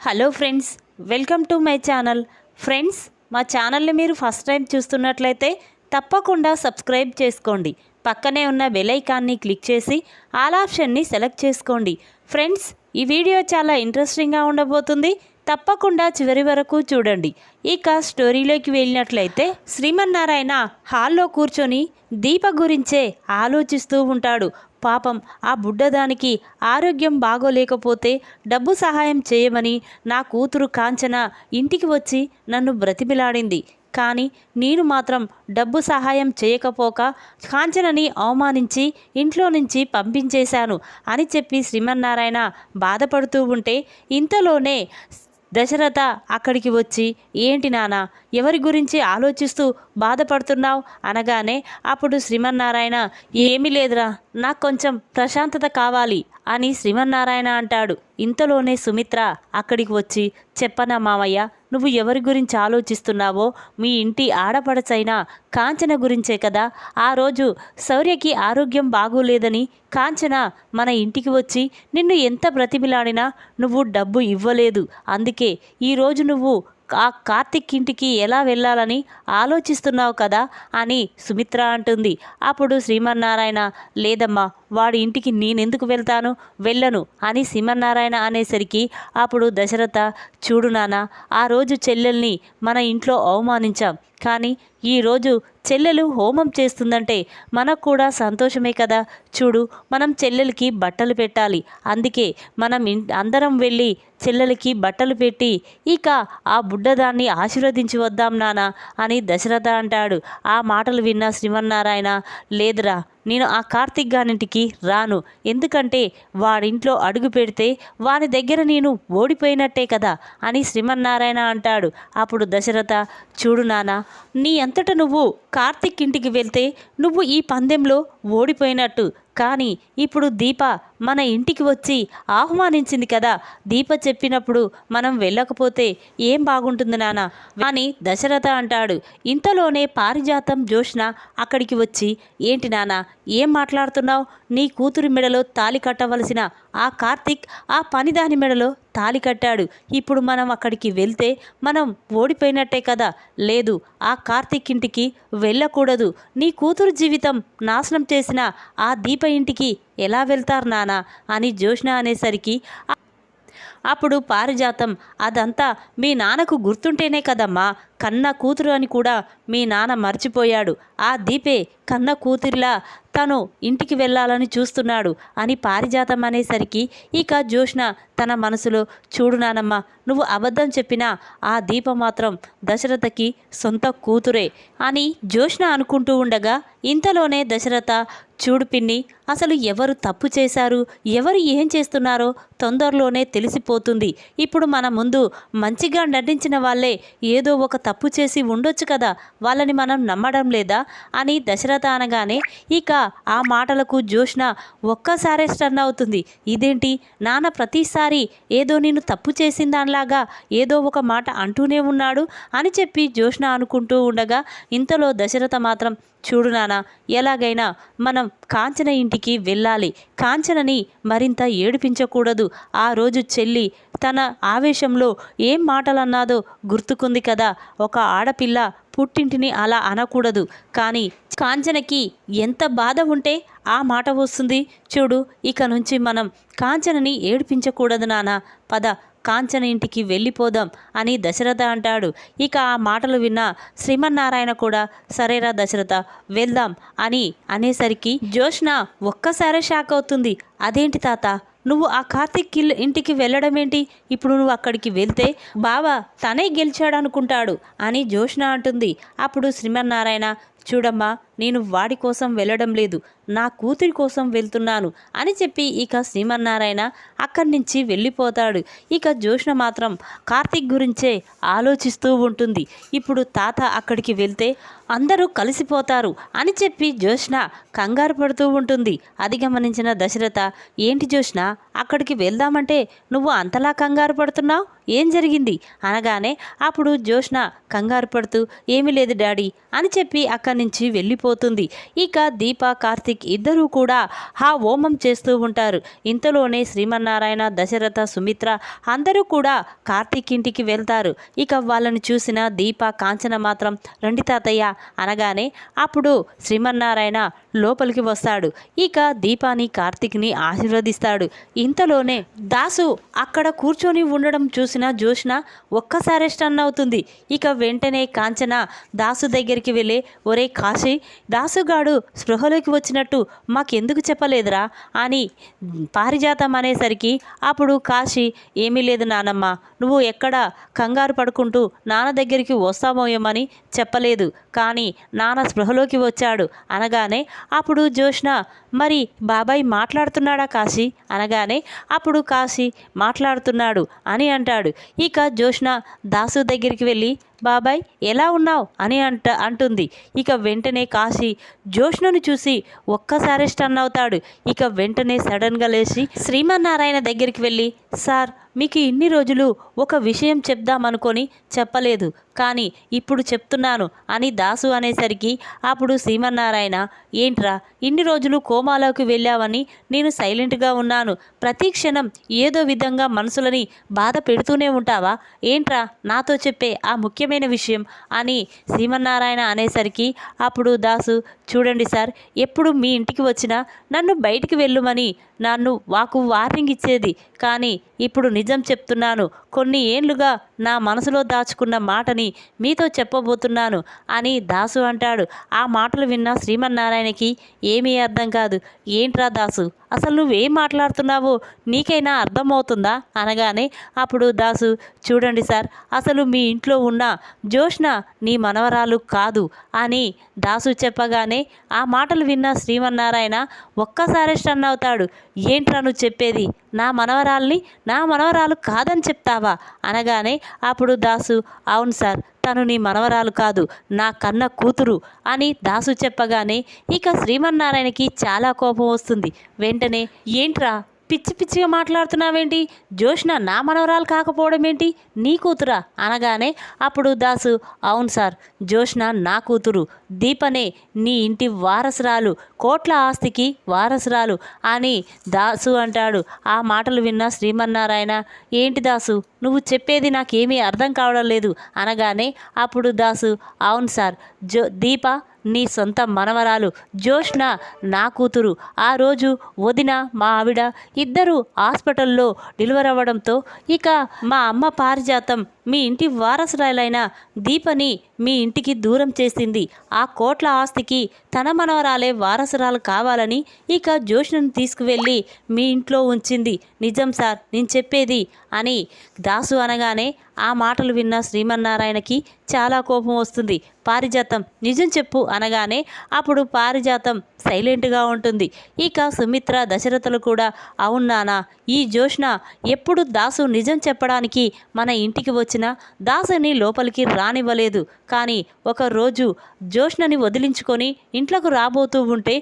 Hello friends welcome to my channel. Friends మా ఛానల్ని మీరు ఫస్ట్ టైం చూస్తున్నట్లయితే తప్పకుండా సబ్స్క్రైబ్ చేసుకోండి. పక్కనే ఉన్న బెలైకాన్ని క్లిక్ చేసి ఆల్ ఆప్షన్ని సెలెక్ట్ చేసుకోండి. ఫ్రెండ్స్ ఈ వీడియో చాలా ఇంట్రెస్టింగ్గా ఉండబోతుంది. తప్పకుండా చివరి వరకు చూడండి. ఇక స్టోరీలోకి వెళ్ళినట్లయితే శ్రీమన్నారాయణ హాల్లో కూర్చొని దీప గురించే ఆలోచిస్తూ ఉంటాడు. పాపం ఆ బుడ్డదానికి ఆరోగ్యం బాగోలేకపోతే డబ్బు సహాయం చేయమని నా కూతురు కాంచన ఇంటికి వచ్చి నన్ను బ్రతిమిలాడింది. కానీ నేను మాత్రం డబ్బు సహాయం చేయకపోక కాంచనని అవమానించి ఇంట్లో నుంచి పంపించేశాను అని చెప్పి శ్రీమన్నారాయణ బాధపడుతూ ఉంటే ఇంతలోనే దశరథ అక్కడికి వచ్చి ఏంటి నానా ఎవరి గురించి ఆలోచిస్తూ బాధపడుతున్నావు? అనగానే అప్పుడు శ్రీమన్నారాయణ ఏమీ లేదురా నాకు కొంచెం ప్రశాంతత కావాలి అని శ్రీమన్నారాయణ అంటాడు. ఇంతలోనే సుమిత్ర అక్కడికి వచ్చి చెప్పనా మామయ్య నువ్వు ఎవరి గురించి ఆలోచిస్తున్నావో మీ ఇంటి ఆడపడచైనా కాంచన గురించే కదా. ఆ రోజు శౌర్యకి ఆరోగ్యం బాగోలేదని కాంచన మన ఇంటికి వచ్చి నిన్ను ఎంత బ్రతిమిలాడినా నువ్వు డబ్బు ఇవ్వలేదు. అందుకే ఈరోజు నువ్వు ఆ కార్తిక్ ఇంటికి ఎలా వెళ్ళాలని ఆలోచిస్తున్నావు కదా అని సుమిత్ర అంటుంది. అప్పుడు శ్రీమన్నారాయణ లేదమ్మా వాడి ఇంటికి నేనెందుకు వెళ్తాను? వెళ్ళను అని శ్రీమన్నారాయణ అనేసరికి అప్పుడు దశరథ చూడు నాన్న ఆ రోజు చెల్లెల్ని మన ఇంట్లో అవమానించాం. కానీ ఈరోజు చెల్లెలు హోమం చేస్తుందంటే మనకు కూడా సంతోషమే కదా. చూడు మనం చెల్లెలకి బట్టలు పెట్టాలి. అందుకే మనం ఇన్ అందరం వెళ్ళి చెల్లెలకి బట్టలు పెట్టి ఇక ఆ బుడ్డదాన్ని ఆశీర్వదించి వద్దాం నానా అని దశరథ అంటాడు. ఆ మాటలు విన్న శ్రీమన్నారాయణ లేదురా నేను ఆ కార్తిక్ గారింటికి రాను. ఎందుకంటే వాడింట్లో అడుగు పెడితే వాని దగ్గర నేను ఓడిపోయినట్టే కదా అని శ్రీమన్నారాయణ అంటాడు. అప్పుడు దశరథ చూడు నాన్న నీ అంతట నువ్వు కార్తిక్ ఇంటికి వెళ్తే నువ్వు ఈ పందెంలో ఓడిపోయినట్టు. కానీ ఇప్పుడు దీప మన ఇంటికి వచ్చి ఆహ్వానించింది కదా. దీప చెప్పినప్పుడు మనం వెళ్ళకపోతే ఏం బాగుంటుంది నాన్న అని దశరథ అంటాడు. ఇంతలోనే పారిజాతం జోష్న అక్కడికి వచ్చి ఏంటి నాన్న ఏం మాట్లాడుతున్నావు? నీ కూతురి మెడలో తాలి కట్టవలసిన ఆ కార్తిక్ ఆ పనిదాని మెడలో తాలి కట్టాడు. ఇప్పుడు మనం అక్కడికి వెళ్తే మనం ఓడిపోయినట్టే కదా. లేదు ఆ కార్తిక్ ఇంటికి వెళ్ళకూడదు. నీ కూతురు జీవితం నాశనం చేసిన ఆ దీప ఇంటికి ఎలా వెళ్తారు నానా అని జోష్న అనేసరికి అప్పుడు పారిజాతం. అదంతా మీ నాన్నకు గుర్తుంటేనే కదమ్మా. కన్న కూతురు అని కూడా మీ నాన్న మర్చిపోయాడు. ఆ దీపే కన్న కూతురిలా తను ఇంటికి వెళ్ళాలని చూస్తున్నాడు అని పారిజాతం అనేసరికి ఇక జోష్న తన మనసులో చూడు నానమ్మ. నువ్వు అబద్ధం చెప్పినా ఆ దీప మాత్రం దశరథకి సొంత కూతురే అని జోష్న అనుకుంటూ ఉండగా ఇంతలోనే దశరథ చూడు పిన్ని అసలు ఎవరు తప్పు చేశారు? ఎవరు ఏం చేస్తున్నారో తొందరలోనే తెలిసిపోతుంది. ఇప్పుడు మన ముందు మంచిగా నటించిన వాళ్ళే ఏదో ఒక తప్పు చేసి ఉండొచ్చు కదా? వాళ్ళని మనం నమ్మడం లేదా? అని దశరథ అనగానే ఇక ఆ మాటలకు జోష్న ఒక్కసారే స్టన్ అవుతుంది. ఇదేంటి? నాన్న ప్రతిసారి ఏదో నేను తప్పు చేసిన దానిలాగా ఏదో ఒక మాట అంటూనే ఉన్నాడు అని చెప్పి జోష్న అనుకుంటూ ఉండగా ఇంతలో దశరథ మాత్రం చూడు నాన్న ఎలాగైనా మనం కాంచన ఇంటికి వెళ్ళాలి. కాంచనని మరింత ఏడిపించకూడదు. ఆ రోజు చెల్లి తన ఆవేశంలో ఏం మాటలన్నాదో గుర్తుకుంది కదా. ఒక ఆడపిల్ల పుట్టింటిని అలా అనకూడదు. కానీ కాంచనకి ఎంత బాధ ఉంటే ఆ మాట వస్తుంది. చూడు ఇక నుంచి మనం కాంచనని ఏడిపించకూడదు నాన్న పద కాంచన ఇంటికి వెళ్ళిపోదాం అని దశరథ అంటాడు. ఇక ఆ మాటలు విన్న శ్రీమన్నారాయణ కూడా సరేరా దశరథ వెళ్దాం అని అనేసరికి జోష్న ఒక్కసారే షాక్ అవుతుంది. అదేంటి తాత? నువ్వు ఆ కార్తిక్ ఇల్ ఇంటికి వెళ్ళడం ఏంటి? ఇప్పుడు నువ్వు అక్కడికి వెళ్తే బావ తనే గెలిచాడనుకుంటాడు అని జోష్న అంటుంది. అప్పుడు శ్రీమన్నారాయణ చూడమ్మా నేను వాడి కోసం వెళ్ళడం లేదు నా కూతురి కోసం వెళ్తున్నాను అని చెప్పి ఇక శ్రీమన్నారాయణ అక్కడి నుంచి వెళ్ళిపోతాడు. ఇక జోష్ణ మాత్రం కార్తిక్ గురించే ఆలోచిస్తూ ఉంటుంది. ఇప్పుడు తాత అక్కడికి వెళ్తే అందరూ కలిసిపోతారు అని చెప్పి జోష్ణ కంగారు పడుతూ ఉంటుంది. అది గమనించిన దశరథ ఏంటి జోష్న అక్కడికి వెళ్దామంటే నువ్వు అంతలా కంగారు పడుతున్నావు? ఏం జరిగింది? అనగానే అప్పుడు జోష్ణ కంగారు పడుతూ ఏమీ లేదు డాడీ అని చెప్పి అక్కడి నుంచి వెళ్ళిపో అయిపోతుంది ఇక దీప కార్తిక్ ఇద్దరూ కూడా ఆ హోమం చేస్తూ ఉంటారు. ఇంతలోనే శ్రీమన్నారాయణ దశరథ సుమిత్ర అందరూ కూడా కార్తీక్ ఇంటికి వెళ్తారు. ఇక వాళ్ళని చూసిన దీప కాంచన మాత్రం రండి తాతయ్య అనగానే అప్పుడు శ్రీమన్నారాయణ లోపలికి వస్తాడు. ఇక దీపాని కార్తీక్ని ఆశీర్వదిస్తాడు. ఇంతలోనే దాసు అక్కడ కూర్చొని ఉండడం చూసిన జోష్న ఒక్కసారి స్టన్ అవుతుంది. ఇక వెంటనే కాంచన దాసు దగ్గరికి వెళ్ళి ఒరే కాశీ దాసుగాడు స్పృహలోకి వచ్చినట్టు మాకెందుకు చెప్పలేదురా? అని పారిజాతం అనేసరికి అప్పుడు కాశీ ఏమీ లేదు నానమ్మ. నువ్వు ఎక్కడ కంగారు పడుకుంటూ నాన్న దగ్గరికి వస్తామోయమని చెప్పలేదు. కానీ నాన్న స్పృహలోకి వచ్చాడు. అనగానే అప్పుడు జోష్న మరి బాబాయ్ మాట్లాడుతున్నాడా కాశీ? అనగానే అప్పుడు కాశీ మాట్లాడుతున్నాడు అని అంటాడు. ఇక జోష్న దాసు దగ్గరికి వెళ్ళి బాబాయ్ ఎలా ఉన్నావు? అని అంట అంటుంది. ఇక వెంటనే కాశీ జోష్ణను చూసి ఒక్కసారి స్టన్ అవుతాడు ఇక వెంటనే సడన్గా లేచి శ్రీమన్నారాయణ దగ్గరికి వెళ్ళి సార్ మీకు ఇన్ని రోజులు ఒక విషయం చెప్దామనుకొని చెప్పలేదు కానీ ఇప్పుడు చెప్తున్నాను అని దాసు అనేసరికి అప్పుడు శ్రీమన్నారాయణ ఏంట్రా ఇన్ని రోజులు కోమాలోకి వెళ్ళావని నేను సైలెంట్గా ఉన్నాను. ప్రతి క్షణం ఏదో విధంగా మనసులని బాధ పెడుతూనే ఉంటావా? ఏంట్రా నాతో చెప్పే ఆ ముఖ్య ముఖ్యమైన విషయం అని శ్రీమన్నారాయణ అనేసరికి అప్పుడు దాసు చూడండి సార్ ఎప్పుడు మీ ఇంటికి వచ్చినా నన్ను బయటికి వెళ్ళుమని నన్ను వాకు వార్నింగ్ ఇచ్చేది. కానీ ఇప్పుడు నిజం చెప్తున్నాను. కొన్ని ఏండ్లుగా నా మనసులో దాచుకున్న మాటని మీతో చెప్పబోతున్నాను అని దాసు అంటాడు. ఆ మాటలు విన్న శ్రీమన్నారాయణకి ఏమీ అర్థం కాదు. ఏంట్రా దాసు అసలు నువ్వేం మాట్లాడుతున్నావో నీకైనా అర్థమవుతుందా? అనగానే అప్పుడు దాసు చూడండి సార్ అసలు మీ ఇంట్లో ఉన్న జోష్న నీ మనవరాలు కాదు అని దాసు చెప్పగానే ఆ మాటలు విన్న శ్రీమన్నారాయణ ఒక్కసారి స్టన్ అవుతాడు. ఏంట్రా నువ్వు చెప్పేది? నా మనవరాల్ని నా మనవరాలు కాదని చెప్తావా? అనగానే అప్పుడు దాసు అవును సార్ తను నీ మనవరాలు కాదు నా కన్న కూతురు అని దాసు చెప్పగానే ఇక శ్రీమన్నారాయణకి చాలా కోపం వస్తుంది. వెంటనే ఏంట్రా? పిచ్చి పిచ్చిగా మాట్లాడుతున్నావేంటి? జోష్న నా మనవరాలు కాకపోవడం ఏంటి? నీ కూతురా? అనగానే అప్పుడు దాసు అవును సార్ జోష్న నా కూతురు దీపనే నీ ఇంటి వారసురాలు కోట్ల ఆస్తికి వారసురాలు అని దాసు అంటాడు. ఆ మాటలు విన్న శ్రీమన్నారాయణ ఏంటి దాసు నువ్వు చెప్పేది నాకేమీ అర్థం కావడం లేదు అనగానే అప్పుడు దాసు అవును సార్ జో దీప నీ సొంత మనవరాలు జోష్న నా కూతురు. ఆ రోజు వదిన మా ఆవిడ ఇద్దరు హాస్పిటల్లో డెలివర్ అవ్వడంతో ఇక మా అమ్మ పారిజాతం మీ ఇంటి వారసురాలైన దీపని మీ ఇంటికి దూరం చేసింది. ఆ కోట్ల ఆస్తికి తన మనవరాలే వారసురాలు కావాలని ఇక జోష్నను తీసుకువెళ్ళి మీ ఇంట్లో ఉంచింది. నిజం సార్ నేను చెప్పేది అని దాసు అనగానే ఆ మాటలు విన్న శ్రీమన్నారాయణకి చాలా కోపం వస్తుంది. పారిజాతం నిజం చెప్పు అనగానే అప్పుడు పారిజాతం సైలెంట్గా ఉంటుంది. ఇక సుమిత్ర దశరథులు కూడా అవునానా ఈ జోష్న ఎప్పుడు దాసు నిజం చెప్పడానికి మన ఇంటికి వచ్చినా దాసుని లోపలికి రానివ్వలేదు. కానీ ఒకరోజు జోష్నని వదిలించుకొని ఇంట్లోకి రాబోతూ ఉంటే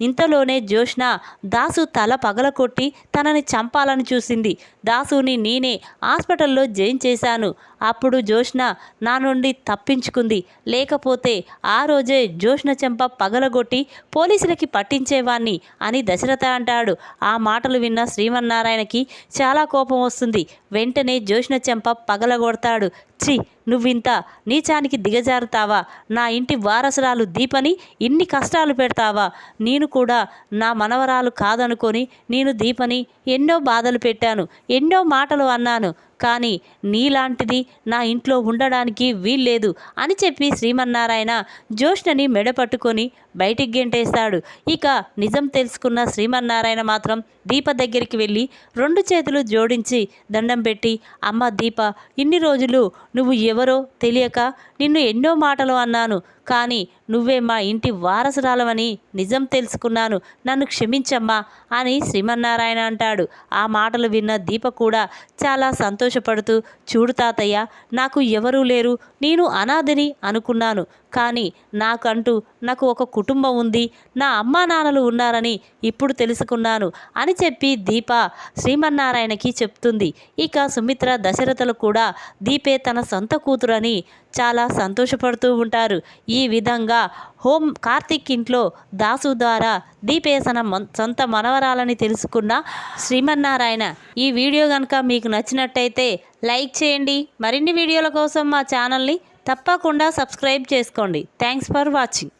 ఇంతలోనే జ్యోష్ణ దాసు తల పగలకొట్టి తనని చంపాలని చూసింది. దాసుని నేనే హాస్పిటల్లో జైన్ చేశాను. అప్పుడు జోష్న నా నుండి తప్పించుకుంది. లేకపోతే ఆ రోజే జోష్న చెంప పగలగొట్టి పోలీసులకి పట్టించేవాణ్ణి అని దశరథ అంటాడు. ఆ మాటలు విన్న శ్రీమన్నారాయణకి చాలా కోపం వస్తుంది. వెంటనే జోష్న చెంప పగలగొడతాడు. ఛీ నువ్వింత నీచానికి దిగజారుతావా? నా ఇంటి వారసురాలు దీపని ఇన్ని కష్టాలు పెడతావా? నేను కూడా నా మనవరాలు కాదనుకొని నేను దీపని ఎన్నో బాధలు పెట్టాను. ఎన్నో మాటలు అన్నాను. కానీ నీలాంటిది నా ఇంట్లో ఉండడానికి వీల్లేదు అని చెప్పి శ్రీమన్నారాయణ జోష్ణని మెడపట్టుకొని బయటికి గెంటేస్తాడు ఇక నిజం తెలుసుకున్న శ్రీమన్నారాయణ మాత్రం దీప దగ్గరికి వెళ్ళి రెండు చేతులు జోడించి దండం పెట్టి అమ్మ దీప ఇన్ని రోజులు నువ్వు ఎవరో తెలియక నిన్ను ఎన్నో మాటలు అన్నాను. కానీ నువ్వే మా ఇంటి వారసురాలవని నిజం తెలుసుకున్నాను. నన్ను క్షమించమ్మా అని శ్రీమన్నారాయణ అంటాడు. ఆ మాటలు విన్న దీప కూడా చాలా సంతోషపడుతూ చూడు తాతయ్య నాకు ఎవరూ లేరు నేను అనాథని అనుకున్నాను. కానీ నాకంటూ నాకు ఒక కుటుంబం ఉంది నా అమ్మా నాన్నలు ఉన్నారని ఇప్పుడు తెలుసుకున్నాను అని చెప్పి దీప శ్రీమన్నారాయణకి చెప్తుంది. ఇక సుమిత్ర దశరథలు కూడా దీపే తన సొంత కూతురని చాలా సంతోషపడుతూ ఉంటారు. ఈ విధంగా హోమ్ కార్తిక్ ఇంట్లో దాసు ద్వారా దీపేసన సొంత మనవరాలని తెలుసుకున్న శ్రీమన్నారాయణ. ఈ వీడియో కనుక మీకు నచ్చినట్టయితే లైక్ చేయండి. మరిన్ని వీడియోల కోసం మా ఛానల్ని తప్పకుండా సబ్స్క్రైబ్ చేసుకోండి. Thanks for watching.